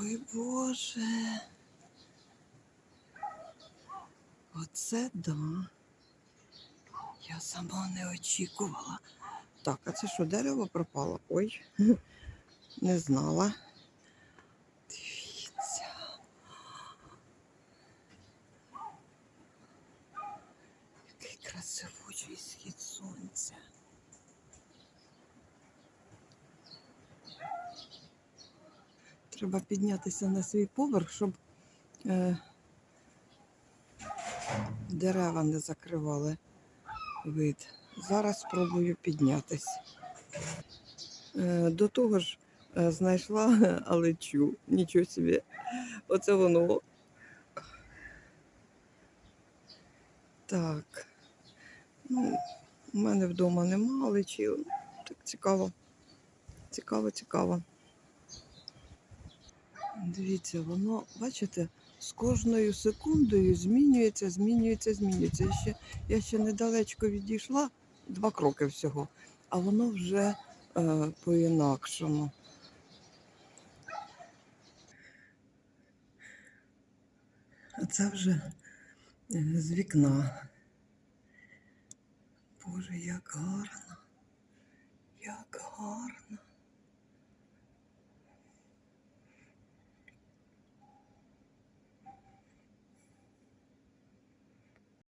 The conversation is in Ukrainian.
Ой Боже. Оце да. Я сама не очікувала. Так, а це що, дерево пропало? Ой, не знала. Дивіться. Який красивучий схід Треба піднятися на свій поверх, щоб е, дерева не закривали вид. Зараз спробую піднятись. Е, до того ж, е, знайшла алечу. Нічого собі. Оце воно. Так. Ну, у мене вдома нема алечі. Так цікаво. Цікаво, цікаво. Дивіться, воно, бачите, з кожною секундою змінюється, змінюється, змінюється. Я ще, я ще недалечко відійшла, два кроки всього, а воно вже е, по-інакшому. А це вже е, з вікна. Боже, як гарно.